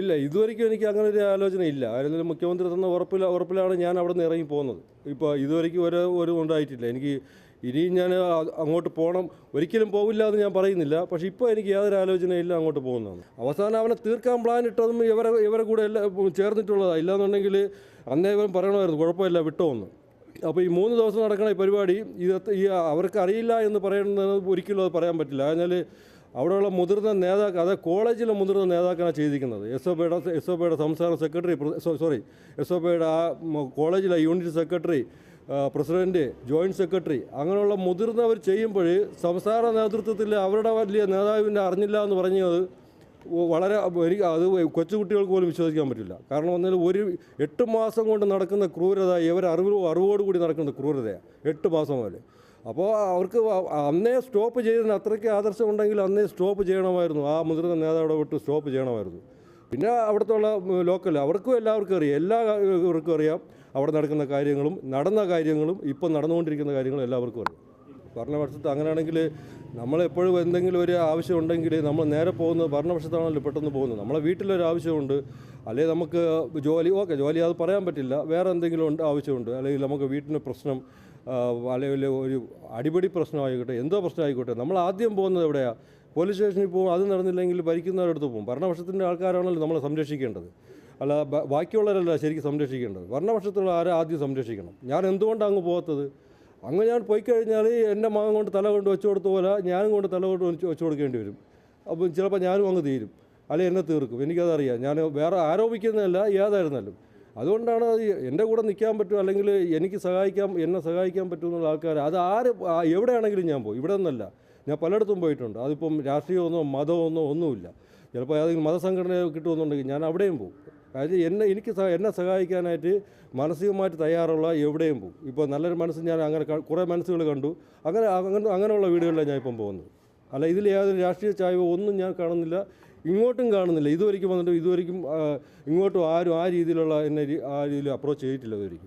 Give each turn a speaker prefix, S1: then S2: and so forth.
S1: ഇല്ല ഇതുവരെയ്ക്കും എനിക്ക് അങ്ങനെ ഒരു ആലോചന ഇല്ല. ആരെങ്കിലും മുഖ്യമന്ത്രി തന്ന ഉറപ്പില ഉറപ്പിലാണ് ഞാൻ അവിടെ നിന്ന് ഇറങ്ങി പോകുന്നത്. ഇപ്പോൾ ഇതുവരെയ്ക്കും ഒരു ഒരു ഉണ്ടായിട്ടില്ല. എനിക്ക് ഇനിയും ഞാൻ അങ്ങോട്ട് പോകണം ഒരിക്കലും പോകില്ല എന്ന് ഞാൻ പറയുന്നില്ല. പക്ഷേ ഇപ്പോൾ എനിക്ക് യാതൊരു ആലോചനയില്ല അങ്ങോട്ട് പോകുന്നതാണ് അവസാനം അവനെ തീർക്കാൻ പ്ലാൻ ഇട്ടതും ഇവരെ ഇവരെ കൂടെ എല്ലാം ചേർന്നിട്ടുള്ളതാണ് ഇല്ലാന്നുണ്ടെങ്കിൽ അന്നേ ഇവരും പറയണമായിരുന്നു കുഴപ്പമില്ല വിട്ടോന്ന് അപ്പോൾ ഈ മൂന്ന് ദിവസം നടക്കുന്ന ഈ പരിപാടി ഇത് ഈ അവർക്ക് അറിയില്ല എന്ന് പറയുന്നത് ഒരിക്കലും അത് പറയാൻ പറ്റില്ല. അതിനാൽ അവിടെയുള്ള മുതിർന്ന നേതാക്കൾ അതായത് കോളേജിലെ മുതിർന്ന നേതാക്കളാണ് ചെയ്തിരിക്കുന്നത്. എസ് ഒ പിയുടെ എസ് ഒ പിയുടെ സംസ്ഥാന സെക്രട്ടറി സോറി എസ് ഒ പിയുടെ ആ കോളേജിലെ unit secretary president joint secretary അങ്ങനെയുള്ള മുതിർന്നവർ ചെയ്യുമ്പോൾ സംസ്ഥാന നേതൃത്വത്തിൽ അവരുടെ വലിയ നേതാവിന്റെ അറിഞ്ഞില്ല എന്ന് പറഞ്ഞത് വളരെ എനിക്ക് അത് കൊച്ചുകുട്ടികൾക്ക് പോലും വിശ്വസിക്കാൻ പറ്റില്ല. കാരണം എന്നാൽ ഒരു എട്ട് മാസം കൊണ്ട് നടക്കുന്ന ക്രൂരത ഇവർ അറിവ് അറിവോടുകൂടി നടക്കുന്ന ക്രൂരതയാണ്. എട്ട് മാസം പോലെ അപ്പോൾ അവർക്ക് അന്നേ സ്റ്റോപ്പ് ചെയ്തതിന് അത്രയ്ക്ക് ആദർശം ഉണ്ടെങ്കിൽ അന്നേ സ്റ്റോപ്പ് ചെയ്യണമായിരുന്നു. ആ മുതിർന്ന നേതാവിടെ വിട്ട് സ്റ്റോപ്പ് ചെയ്യണമായിരുന്നു. പിന്നെ അവിടുത്തെ ലോക്കൽ അവർക്കും എല്ലാവർക്കും അറിയാം. എല്ലാവർക്കും അറിയാം. അവിടെ നടക്കുന്ന കാര്യങ്ങളും നടന്ന കാര്യങ്ങളും ഇപ്പം നടന്നുകൊണ്ടിരിക്കുന്ന കാര്യങ്ങളും എല്ലാവർക്കും അറിയാം. ഭരണപക്ഷത്ത് അങ്ങനെയാണെങ്കിൽ നമ്മളെപ്പോഴും എന്തെങ്കിലും ഒരു ആവശ്യം ഉണ്ടെങ്കിൽ നമ്മൾ നേരെ പോകുന്നത് ഭരണപക്ഷത്താണല്ലോ പെട്ടെന്ന് പോകുന്നത്. നമ്മളെ വീട്ടിലൊരു ആവശ്യമുണ്ട്. അല്ലെങ്കിൽ നമുക്ക് ജോലി ഓക്കെ ജോലി അത് പറയാൻ പറ്റില്ല. വേറെ എന്തെങ്കിലും ഉണ്ട് ആവശ്യമുണ്ട്. അല്ലെങ്കിൽ നമുക്ക് വീട്ടിന് പ്രശ്നം അല്ലെങ്കിൽ ഒരു അടിപിടി പ്രശ്നമായിക്കോട്ടെ എന്തോ പ്രശ്നമായിക്കോട്ടെ നമ്മൾ ആദ്യം പോകുന്നത് എവിടെയാണ് പോലീസ് സ്റ്റേഷനിൽ പോകും അത് നടന്നില്ലെങ്കിൽ ഭരിക്കുന്നവരടുത്ത് പോകും. ഭരണപക്ഷത്തിന്റെ ആൾക്കാരാണല്ലോ നമ്മളെ സംരക്ഷിക്കേണ്ടത്. അല്ല ബാക്കിയുള്ളവരല്ല ശരിക്കും സംരക്ഷിക്കേണ്ടത്. ഭരണപക്ഷത്തുള്ള ആരെ ആദ്യം സംരക്ഷിക്കണം. ഞാൻ എന്തുകൊണ്ടാണ് അങ്ങ് പോകാത്തത്? അങ്ങ് ഞാൻ പോയി കഴിഞ്ഞാൽ എന്റെ മകൻ കൊണ്ട് തല കൊണ്ട് വെച്ചു കൊടുത്ത പോലെ ഞാനും കൊണ്ട് തല കൊണ്ട് വെച്ച് കൊടുക്കേണ്ടി വരും. അപ്പം ചിലപ്പോൾ ഞാനും അങ്ങ് തീരും. അല്ലെങ്കിൽ എന്നെ തീർക്കും. എനിക്കതറിയാം. ഞാൻ വേറെ ആരോപിക്കുന്നതല്ല ഏതായിരുന്നാലും. അതുകൊണ്ടാണ് അത് എന്റെ കൂടെ നിൽക്കാൻ പറ്റും അല്ലെങ്കിൽ എനിക്ക് സഹായിക്കാൻ എന്നെ സഹായിക്കാൻ പറ്റുമെന്നുള്ള ആൾക്കാർ അത് ആര് എവിടെയാണെങ്കിലും ഞാൻ പോകും ഇവിടെ നിന്നല്ല ഞാൻ പലയിടത്തും പോയിട്ടുണ്ട്. അതിപ്പം രാഷ്ട്രീയമൊന്നോ മതമൊന്നോ ഒന്നുമില്ല. ചിലപ്പോൾ ഏതെങ്കിലും മതസംഘടന കിട്ടുമെന്നുണ്ടെങ്കിൽ ഞാൻ അവിടെയും പോകും അതായത് എന്നെ എനിക്ക് എന്നെ സഹായിക്കാനായിട്ട് മാനസികമായിട്ട് തയ്യാറുള്ള എവിടെയും പോകും ഇപ്പോൾ നല്ലൊരു മനസ്സ് ഞാൻ അങ്ങനെ കുറേ മനസ്സുകൾ കണ്ടു. അങ്ങനെ അങ്ങനെ അങ്ങനെയുള്ള വീടുകളിലാണ് ഞാൻ ഇപ്പം പോകുന്നത്. അല്ല ഇതിൽ യാതൊരു രാഷ്ട്രീയ ചായവോ ഒന്നും ഞാൻ കാണുന്നില്ല. ഇങ്ങോട്ടും കാണുന്നില്ല. ഇതുവരെയ്ക്കും വന്നിട്ട് ഇതുവരെയ്ക്കും ഇങ്ങോട്ടും ആരും ആ രീതിയിലുള്ള എന്നെ ആ രീതിയിൽ അപ്രോച്ച് ചെയ്തിട്ടില്ല ഇതുവരെയ്ക്കും